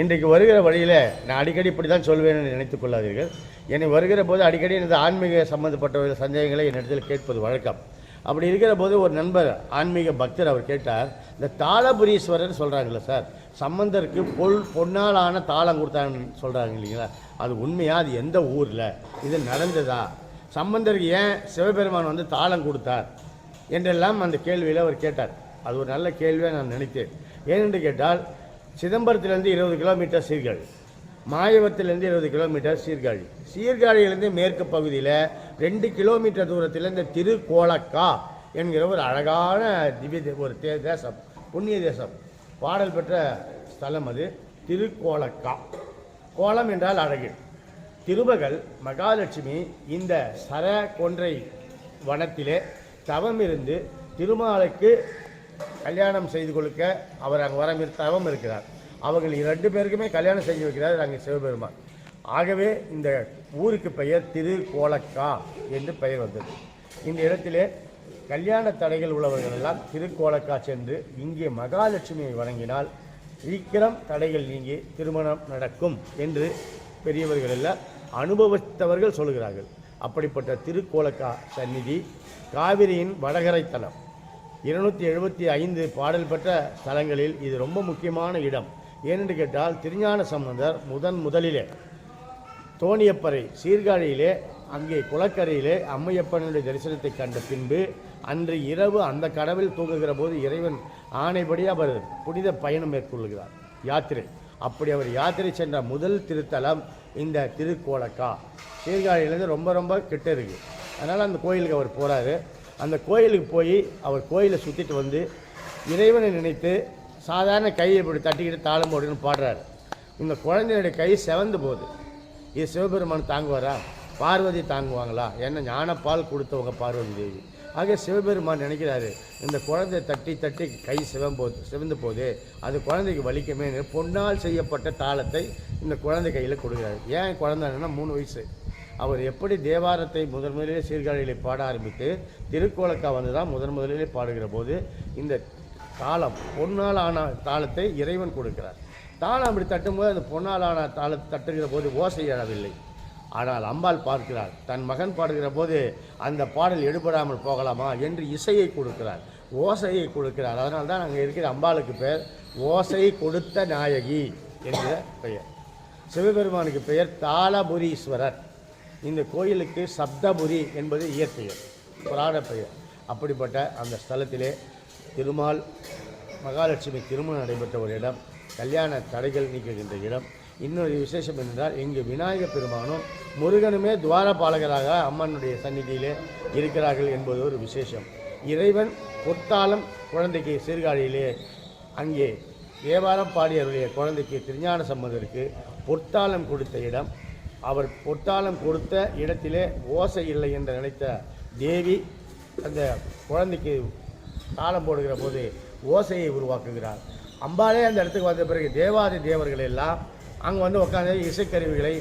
இன்றைக்கு வருகிற வழியில் நான் அடிக்கடி இப்படி தான் சொல்வேன் என்று நினைத்துக் கொள்ளாதீர்கள். என்னை வருகிற போது அடிக்கடி எனது ஆன்மீக சம்பந்தப்பட்ட சந்தேகங்களை என்னிடத்தில் கேட்பது வழக்கம். அப்படி இருக்கிற போது ஒரு நண்பர் ஆன்மீக பக்தர் அவர் கேட்டார் இந்த தாளபுரீஸ்வரர் சொல்கிறாங்களே சார் சம்பந்தருக்கு பொல் பொன்னாலான தாளம் கொடுத்தாங்கன்னு சொல்கிறாங்க இல்லைங்களா? அது உண்மையாக அது எந்த ஊரில்? இது நடந்ததா? சம்பந்தருக்கு ஏன் சிவபெருமான் வந்து தாளம் கொடுத்தார்? என்றெல்லாம் அந்த கேள்வியில் அவர் கேட்டார். அது ஒரு நல்ல கேள்வியாக நான் நினைத்தேன். ஏனென்று கேட்டால் சிதம்பரத்திலேருந்து இருபது கிலோமீட்டர் சீர்காழி. மாயவத்திலேருந்து இருபது கிலோமீட்டர் சீர்காழி. சீர்காழியிலேருந்து மேற்கு பகுதியில் ரெண்டு கிலோமீட்டர் தூரத்தில் இந்த திருக்கோலக்கா என்கிற ஒரு அழகான திவ்ய ஒரு தே தேசம் புண்ணிய தேசம். பாடல் பெற்ற ஸ்தலம் அது திருக்கோலக்கா. கோலம் என்றால் அழகு. திருமகள் மகாலட்சுமி இந்த சர கொன்றை வனத்திலே தவம் இருந்து திருமாலுக்கு கல்யாணம் செய்து கொடுக்க அவர் அங்கே வரம் தவம் இருக்கிறார். அவர்கள் இரண்டு பேருக்குமே கல்யாணம் செஞ்சு வைக்கிறார் அங்கே சிவபெருமான். ஆகவே இந்த ஊருக்கு பெயர் திருக்கோலக்கா என்று பெயர் வந்தது. இந்த இடத்திலே கல்யாண தடைகள் உள்ளவர்கள் எல்லாம் திருக்கோலக்கா சென்று இங்கே மகாலட்சுமியை வணங்கினால் சீக்கிரம் தடைகள் நீங்கி திருமணம் நடக்கும் என்று பெரியவர்கள் எல்லாம் அனுபவித்தவர்கள் சொல்கிறார்கள். அப்படிப்பட்ட திருக்கோலக்கா சந்நிதி காவிரியின் வடகரை தலம் எழுபத்தி ஐந்து பாடல் பெற்ற ஸ்தலங்களில் இது ரொம்ப முக்கியமான இடம். ஏனென்று கேட்டால் திருஞான சம்பந்தர் முதன் முதலிலே தோணியப்பறை சீர்காழியிலே அங்கே குளக்கரையிலே அம்மையப்பனுடைய தரிசனத்தை கண்ட பின்பு அன்று இரவு அந்த கடவில் தூங்குகிற போது இறைவன் ஆணைப்படி அவர் புனித பயணம் மேற்கொள்கிறார். யாத்திரை. அப்படி அவர் யாத்திரை சென்ற முதல் திருத்தலம் இந்த திருக்கோலக்கா. சீர்காழியிலேருந்து ரொம்ப ரொம்ப கிட்ட இருக்குது அதனால் அந்த கோயிலுக்கு அவர் போகிறாரு அந்த கோயிலுக்கு போய் அவர் கோயிலை சுற்றிட்டு வந்து இறைவனை நினைத்து சாதாரண கையை இப்படி தட்டிக்கிட்டு தாளம் போடுன்னு பாடுறாரு. இந்த குழந்தையுடைய கை செவந்து போகுது. இது சிவபெருமான் தாங்குவாரா? பார்வதி தாங்குவாங்களா? என்ன ஞானப்பால் கொடுத்தவங்க பார்வதி தேவி. ஆக சிவபெருமான் நினைக்கிறாரு இந்த குழந்தை தட்டி தட்டி கை சிவம்போது சிவந்து போது அது குழந்தைக்கு வலிக்குமே பொன்னால் செய்யப்பட்ட தாளத்தை இந்த குழந்தை கையில் கொடுக்குறாரு. ஏன் குழந்தைன்னா மூணு வயசு. அவர் எப்படி தேவாரத்தை முதன் முதலிலே சீர்காழியிலே பாட ஆரம்பித்து திருக்கோலக்கா வந்து தான் முதன் முதலிலே பாடுகிற போது இந்த தாளம் பொன்னால் ஆன தாளத்தை இறைவன் கொடுக்கிறார். தாளம் அப்படி தட்டும்போது அந்த பொன்னால் ஆன தாளத்தை தட்டுகிற போது ஓசை எழவில்லை. ஆனால் அம்பாள் பார்க்கிறார் தன் மகன் பாடுகிற போது அந்த பாடல் எடுபடாமல் போகலாமா என்று இசையை கொடுக்கிறார் ஓசையை கொடுக்கிறார் அதனால் தான் அங்கே இருக்கிற அம்பாளுக்கு பெயர் ஓசை கொடுத்த நாயகி என்கிற பெயர். சிவபெருமானுக்கு பெயர் தாளபுரீஸ்வரர். இந்த கோயிலுக்கு சப்தபுரி என்பது இயற்பெயர் புராண பெயர் அப்படிப்பட்ட அந்த ஸ்தலத்திலே திருமால் மகாலட்சுமி திருமணம் நடைபெற்ற ஒரு இடம் கல்யாண தடைகள் நீக்குகின்ற இடம். இன்னொரு விசேஷம் என்றால் இங்கு விநாயகப் பெருமானும் முருகனுமே துவாரபாலகராக அம்மனுடைய சந்நிதியிலே இருக்கிறார்கள் என்பது ஒரு விசேஷம். இறைவன் பொத்தாளம் குழந்தைக்கு சீர்காழியிலே அங்கே தேவாரம் பாடியவருடைய குழந்தைக்கு திருஞான சம்பந்தருக்கு பொத்தாளம் கொடுத்த இடம். அவர் பொத்தாளம் கொடுத்த இடத்திலே ஓசை இல்லை என்று நினைத்த தேவி அந்த குழந்தைக்கு தாளம் போடுகிற போது ஓசையை உருவாக்குகிறார். அம்பாலே அந்த இடத்துக்கு வந்த பிறகு தேவாதி தேவர்கள் எல்லாம் அங்கே வந்து உட்காந்து இசைக்கருவிகளை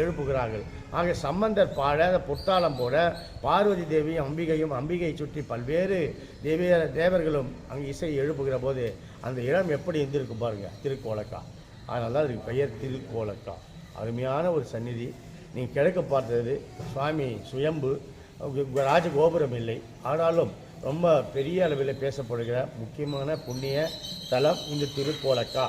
எழுப்புகிறார்கள். ஆக சம்பந்தர் பாட அந்த பொத்தாளம் போட பார்வதி தேவியும் அம்பிகையும் அம்பிகையை சுற்றி பல்வேறு தேவிய தேவர்களும் அங்கே இசை எழுப்புகிற போது அந்த இடம் எப்படி இருந்திருக்கும் பாருங்கள் திருக்கோலக்கா. அதனால தான் அதுக்கு பெயர் திருக்கோலக்கா. அருமையான ஒரு சந்நிதி. நீங்கள் கிழக்கு பார்த்தது சுவாமி சுயம்பு ராஜகோபுரம் இல்லை. ஆனாலும் ரொம்ப பெரிய அளவில் பேசப்படுகிற முக்கியமான புண்ணிய தலம் இந்த திருக்கோலக்கா.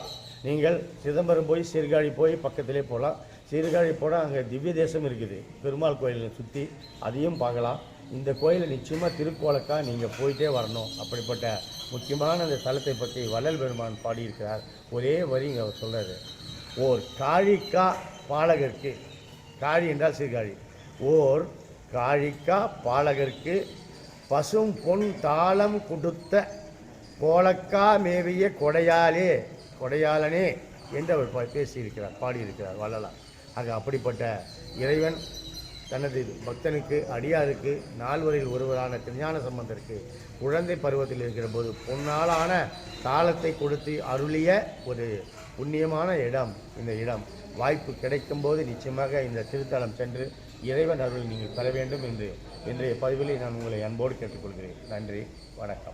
நீங்கள் சிதம்பரம் போய் சீர்காழி போய் பக்கத்திலே போகலாம் சீர்காழி போனால் அங்கே திவ்ய தேசம் இருக்குது. பெருமாள் கோயிலை சுற்றி அதையும் பார்க்கலாம். இந்த கோயிலில் நிச்சயமாக திருக்கோலக்கா நீங்கள் போயிட்டே வரணும். அப்படிப்பட்ட முக்கியமான அந்த தலத்தை பற்றி வள்ளல் பெருமான் பாடியிருக்கிறார். ஒரே வரி இங்கே அவர் சொல்கிறாரு ஓர் காழிக்கா பாலகருக்கு. காழி என்றால் சீர்காழி. ஓர் காழிக்கா பாலகருக்கு பசும் பொன் தாளம் கொடுத்த கோலக்கா மேவிய கொடையாலே கொடையாளனே என்று அவர் பேசியிருக்கிறார் பாடியிருக்கிறார் வள்ளலாம் ஆக அப்படிப்பட்ட இறைவன் தனது பக்தனுக்கு அடியாருக்கு நால்வரில் ஒருவரான திருஞான சம்பந்தருக்கு குழந்தை பருவத்தில் இருக்கிற போது பொன்னாலான தாளத்தை கொடுத்து அருளிய ஒரு புண்ணியமான இடம் இந்த இடம். வாய்ப்பு கிடைக்கும் போது நிச்சயமாக இந்த திருத்தலம் சென்று இறைவன் அருள் நீங்கள் பெற வேண்டும் என்று இன்றைய பதிவிலே நான் உங்களை அன்போடு கேட்டுக்கொள்கிறேன். நன்றி. வணக்கம்.